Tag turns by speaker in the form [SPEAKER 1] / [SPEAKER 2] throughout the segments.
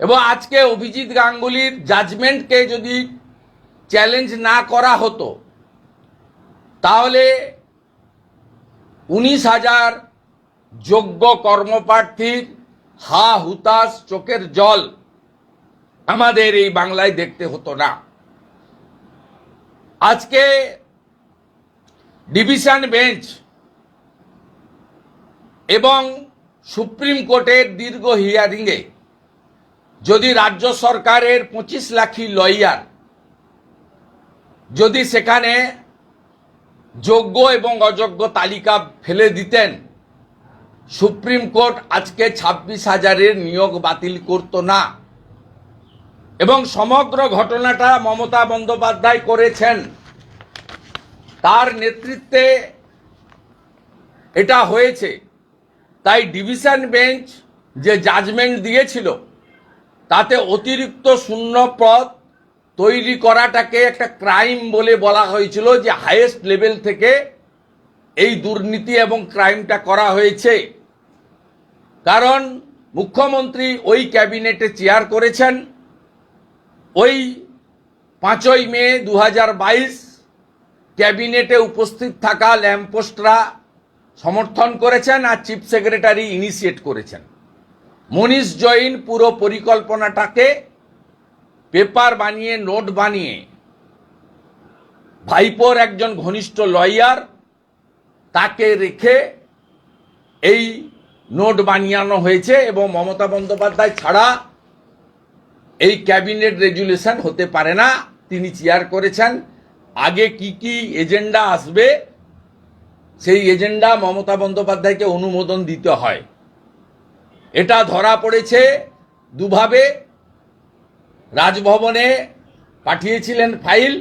[SPEAKER 1] এবং আজকে অভিজিৎ গাঙ্গুলির জাজমেন্টকে যদি চ্যালেঞ্জ না করা হতো, তাহলে উনিশ হাজার যোগ্য কর্মপ্রার্থীর হা হুতাশ চোখের জল আমাদের এই বাংলায় দেখতে হতো না। আজকে ডিভিশন বেঞ্চ এবং সুপ্রিম কোর্টের দীর্ঘ হিয়ারিংয়ে যদি রাজ্য সরকারের পঁচিশ লাখি লয়ার, যদি সেখানে যোগ্য এবং অযোগ্য তালিকা ফেলে দিতেন, সুপ্রিম কোর্ট আজকে ছাব্বিশ হাজারের নিয়োগ বাতিল করত না। এবং সমগ্র ঘটনাটা মমতা বন্দ্যোপাধ্যায় করেছেন। তার নেতৃত্বে এটা হয়েছে। তাই ডিভিশন বেঞ্চ যে জাজমেন্ট দিয়েছিল তাতে অতিরিক্ত শূন্য পদ তৈরি করাটাকে একটা ক্রাইম বলে বলা হয়েছিল যে হাইয়েস্ট লেভেল থেকে এই দুর্নীতি এবং ক্রাইমটা করা হয়েছে। কারণ মুখ্যমন্ত্রী ওই ক্যাবিনেটে চেয়ার করেছেন। ওই পাঁচই মে দু হাজার বাইশ ক্যাবিনেটে উপস্থিত থাকা ল্যাম্পপোস্টরা সমর্থন করেছেন আর চিফ সেক্রেটারি ইনিশিয়েট করেছেন। মনীষ জৈন পুরো পরিকল্পনাটাকে পেপার বানিয়ে, নোট বানিয়ে, ভাইপোর একজন ঘনিষ্ঠ লয়ার তাকে রেখে এই নোট বানিয়ানো হয়েছে এবং মমতা বন্দ্যোপাধ্যায় ছাড়া এই ক্যাবিনেট রেজুলেশন হতে পারে না। তিনি চেয়ার করেছেন। আগে কি কি এজেন্ডা আসবে, সেই এজেন্ডা মমতা বন্দ্যোপাধ্যায়কে অনুমোদন দিতে হয়। এটা ধরা পড়েছে দুভাবে। রাজভবনে পাঠিয়েছিলেন ফাইল।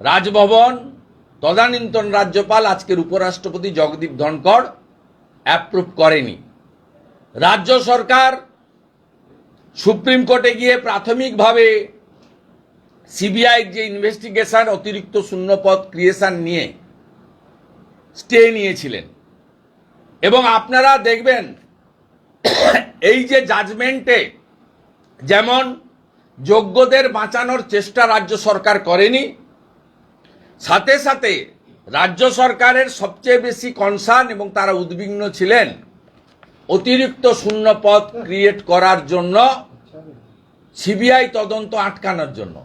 [SPEAKER 1] রাজভবন, তদানীন্তন রাজ্যপাল, আজকের উপরাষ্ট্রপতি জগদীপ ধনকড় অ্যাপ্রুভ করেনি। রাজ্য সরকার সুপ্রিম কোর্টে গিয়ে প্রাথমিকভাবে সিবিআই যে ইনভেস্টিগেশন অতিরিক্ত শূন্যপদ ক্রিয়েশন নিয়ে স্টে নিয়েছিলেন। এবং আপনারা দেখবেন এই যে জাজমেন্টে যেমন যোগ্যদের বাঁচানোর চেষ্টা রাজ্য সরকার করেনি, সাথে সাথে রাজ্য সরকারের সবচেয়ে বেশি কনসার্ন এবং তারা উদ্বিগ্ন ছিলেন অতিরিক্ত শূন্য পদ ক্রিয়েট করার জন্য সিবিআই তদন্ত আটকানোর জন্য।